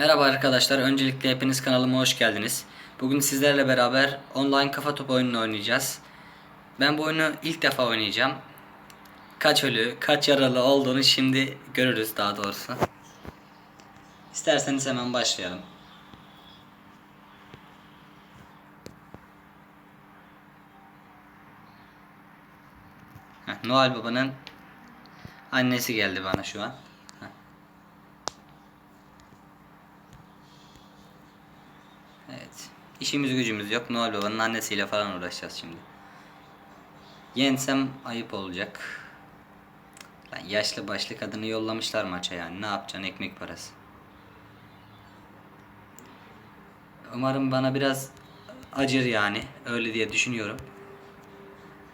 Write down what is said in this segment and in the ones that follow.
Merhaba arkadaşlar. Öncelikle hepiniz kanalıma hoş geldiniz. Bugün sizlerle beraber online kafa topu oyununu oynayacağız. Ben bu oyunu ilk defa oynayacağım. Kaç ölü, kaç yaralı olduğunu şimdi görürüz daha doğrusu. İsterseniz hemen başlayalım. Heh, Noel Baba'nın annesi geldi bana şu an. Evet. İşimiz gücümüz yok. Noel Baba'nın annesiyle falan uğraşacağız şimdi. Yensem ayıp olacak. Lan yaşlı başlı kadını yollamışlar maça yani. Ne yapacaksın ekmek parası. Umarım bana biraz acır yani. Öyle diye düşünüyorum.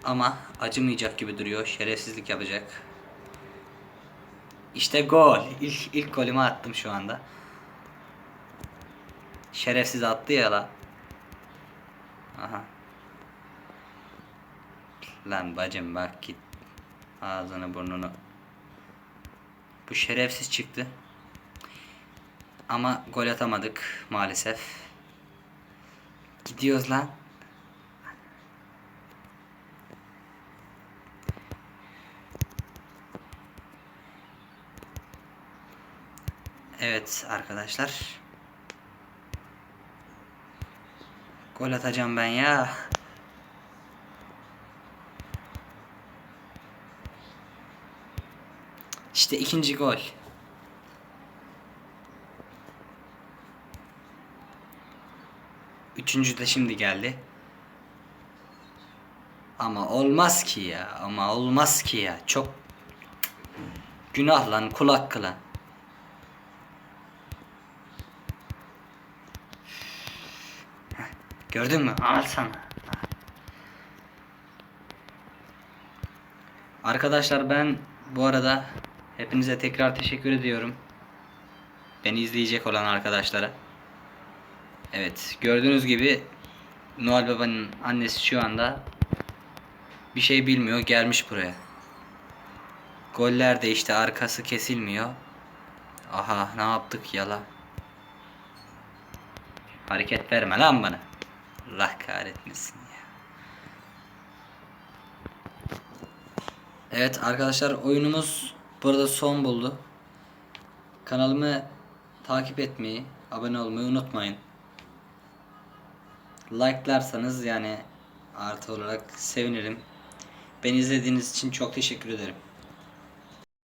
Ama acımayacak gibi duruyor. Şerefsizlik yapacak. İşte gol. İlk, ilk golümü attım şu anda. Şerefsiz attı ya la. Aha. Lan bacım bak git. Ağzını burnunu. Bu şerefsiz çıktı. Ama gol atamadık maalesef. Gidiyoruz lan. Evet arkadaşlar. Gol atacağım ben ya. İşte ikinci gol. Üçüncü de şimdi geldi. Ama olmaz ki ya. Ama olmaz ki ya. Çok günah lan kulak kılan. Gördün mü? Al sana. Arkadaşlar ben bu arada hepinize tekrar teşekkür ediyorum. Beni izleyecek olan arkadaşlara. Evet gördüğünüz gibi Noel Baba'nın annesi şu anda bir şey bilmiyor gelmiş buraya. Goller de işte arkası kesilmiyor. Aha ne yaptık yala. Hareket verme lan bana. Allah kahretmesin ya. Evet arkadaşlar oyunumuz burada son buldu. Kanalımı takip etmeyi, abone olmayı unutmayın. Like'larsanız yani artı olarak sevinirim. Beni izlediğiniz için çok teşekkür ederim.